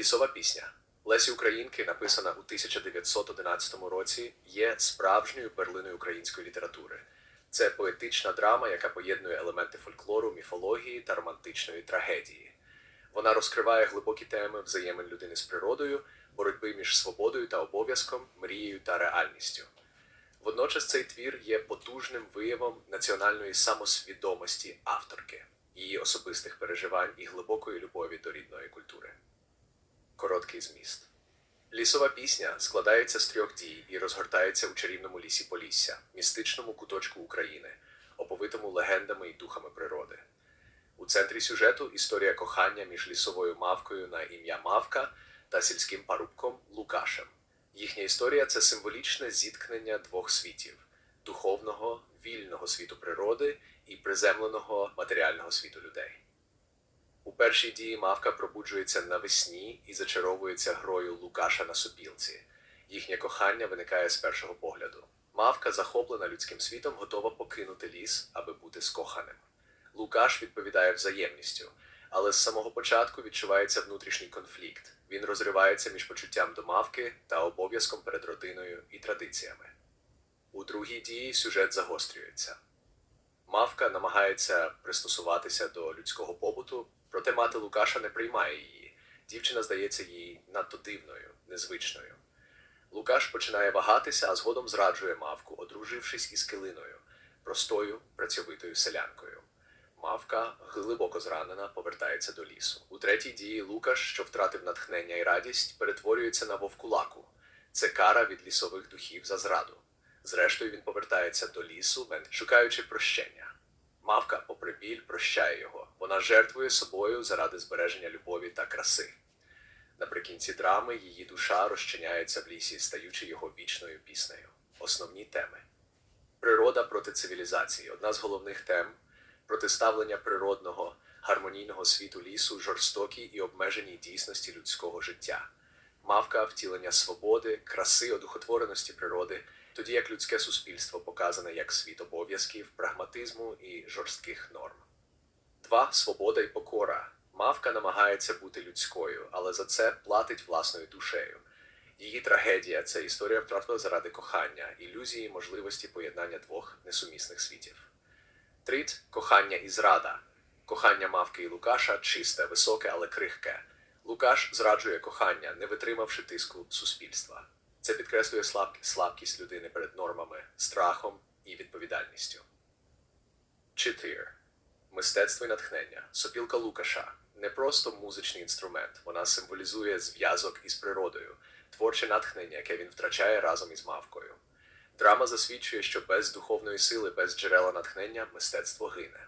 Лісова пісня Лесі Українки, написана у 1911 році, є справжньою перлиною української літератури. Це поетична драма, яка поєднує елементи фольклору, міфології та романтичної трагедії. Вона розкриває глибокі теми взаємин людини з природою, боротьби між свободою та обов'язком, мрією та реальністю. Водночас цей твір є потужним виявом національної самосвідомості авторки, її особистих переживань і глибокої любові до рідної культури. Короткий зміст. Лісова пісня складається з трьох дій і розгортається у чарівному лісі Полісся, містичному куточку України, оповитому легендами і духами природи. У центрі сюжету історія кохання між лісовою мавкою на ім'я Мавка та сільським парубком Лукашем. Їхня історія це символічне зіткнення двох світів: духовного, вільного світу природи і приземленого матеріального світу людей. У першій дії мавка пробуджується навесні і зачаровується грою Лукаша на сопілці. Їхнє кохання виникає з першого погляду. Мавка, захоплена людським світом, готова покинути ліс, аби бути скоханим. Лукаш відповідає взаємністю, але з самого початку відчувається внутрішній конфлікт. Він розривається між почуттям до мавки та обов'язком перед родиною і традиціями. У другій дії сюжет загострюється. Мавка намагається пристосуватися до людського побуту, проте мати Лукаша не приймає її. Дівчина здається їй надто дивною, незвичною. Лукаш починає вагатися, а згодом зраджує мавку, одружившись із килиною, простою, працьовитою селянкою. Мавка, глибоко зранена, повертається до лісу. У третій дії Лукаш, що втратив натхнення і радість, перетворюється на вовкулаку. Це кара від лісових духів за зраду. Зрештою, він повертається до лісу, шукаючи прощення. Мавка, попри біль, прощає його. Вона жертвує собою заради збереження любові та краси. Наприкінці драми її душа розчиняється в лісі, стаючи його вічною піснею. Основні теми. Природа проти цивілізації одна з головних тем протиставлення природного, гармонійного світу лісу жорстокій і обмеженій дійсності людського життя, мавка втілення свободи, краси, одухотвореності природи, тоді як людське суспільство показане як світ обов'язків, прагматизму і жорстких норм. Два свобода і покора. Мавка намагається бути людською, але за це платить власною душею. Її трагедія це історія втратила заради кохання, ілюзії, можливості поєднання двох несумісних світів. Трит кохання і зрада. Кохання мавки і Лукаша чисте, високе, але крихке. Лукаш зраджує кохання, не витримавши тиску суспільства. Це підкреслює слаб... слабкість людини перед нормами, страхом і відповідальністю. Читир. Мистецтво і натхнення. Сопілка Лукаша не просто музичний інструмент, вона символізує зв'язок із природою, творче натхнення, яке він втрачає разом із мавкою. Драма засвідчує, що без духовної сили, без джерела натхнення мистецтво гине.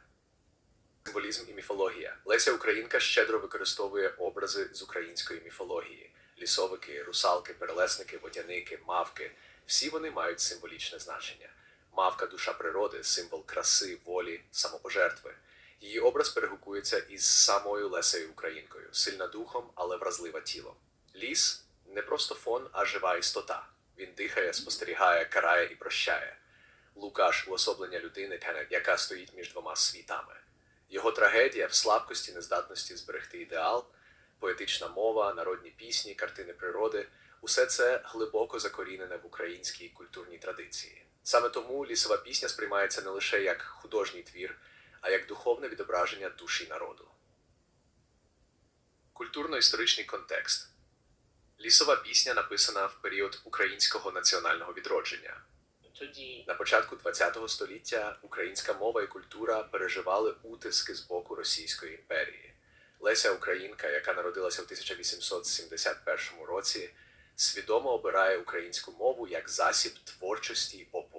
Символізм і міфологія. Леся Українка щедро використовує образи з української міфології: лісовики, русалки, перелесники, водяники, мавки. Всі вони мають символічне значення. Мавка душа природи, символ краси, волі, самопожертви. Її образ перегукується із самою Лесею Українкою, сильна духом, але вразлива тілом. Ліс не просто фон, а жива істота. Він дихає, спостерігає, карає і прощає. Лукаш уособлення людини, яка стоїть між двома світами. Його трагедія в слабкості, нездатності зберегти ідеал, поетична мова, народні пісні, картини природи усе це глибоко закорінене в українській культурній традиції. Саме тому лісова пісня сприймається не лише як художній твір, а як духовне відображення душі народу. Культурно-історичний контекст. Лісова пісня написана в період українського національного відродження. тоді На початку ХХ століття українська мова і культура переживали утиски з боку Російської імперії. Леся Українка, яка народилася в 1871 році, свідомо обирає українську мову як засіб творчості й опору.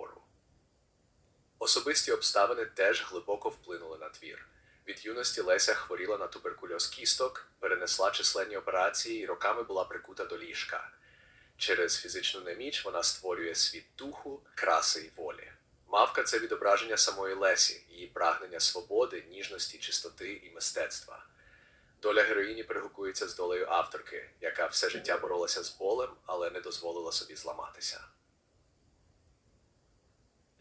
Особисті обставини теж глибоко вплинули на твір. Від юності Леся хворіла на туберкульоз кісток, перенесла численні операції і роками була прикута до ліжка. Через фізичну неміч вона створює світ духу, краси й волі. Мавка це відображення самої Лесі, її прагнення свободи, ніжності, чистоти і мистецтва. Доля героїні перегукується з долею авторки, яка все життя боролася з болем, але не дозволила собі зламатися.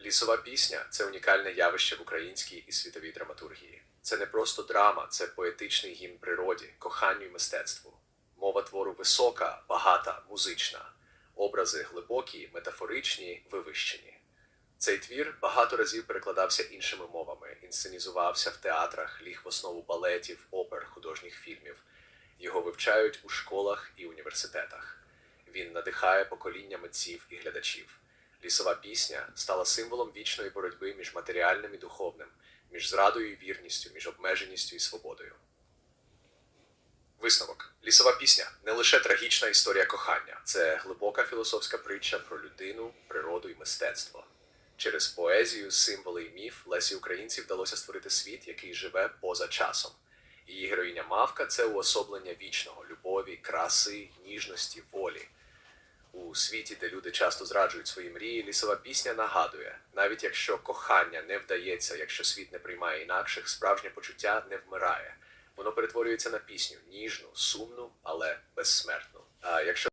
Лісова пісня це унікальне явище в українській і світовій драматургії. Це не просто драма, це поетичний гімн природі, коханню і мистецтву. Мова твору висока, багата, музична. Образи глибокі, метафоричні, вивищені. Цей твір багато разів перекладався іншими мовами, інсценізувався в театрах, ліг в основу балетів, опер, художніх фільмів. Його вивчають у школах і університетах. Він надихає покоління митців і глядачів. Лісова пісня стала символом вічної боротьби між матеріальним і духовним, між зрадою і вірністю, між обмеженістю і свободою. Висновок. Лісова пісня не лише трагічна історія кохання, це глибока філософська притча про людину, природу і мистецтво. Через поезію, символи і міф Лесі Українці вдалося створити світ, який живе поза часом. Її героїня Мавка це уособлення вічного, любові, краси, ніжності, волі. У світі, де люди часто зраджують свої мрії, лісова пісня нагадує, навіть якщо кохання не вдається, якщо світ не приймає інакших, справжнє почуття не вмирає. Воно перетворюється на пісню ніжну, сумну, але безсмертну. А якщо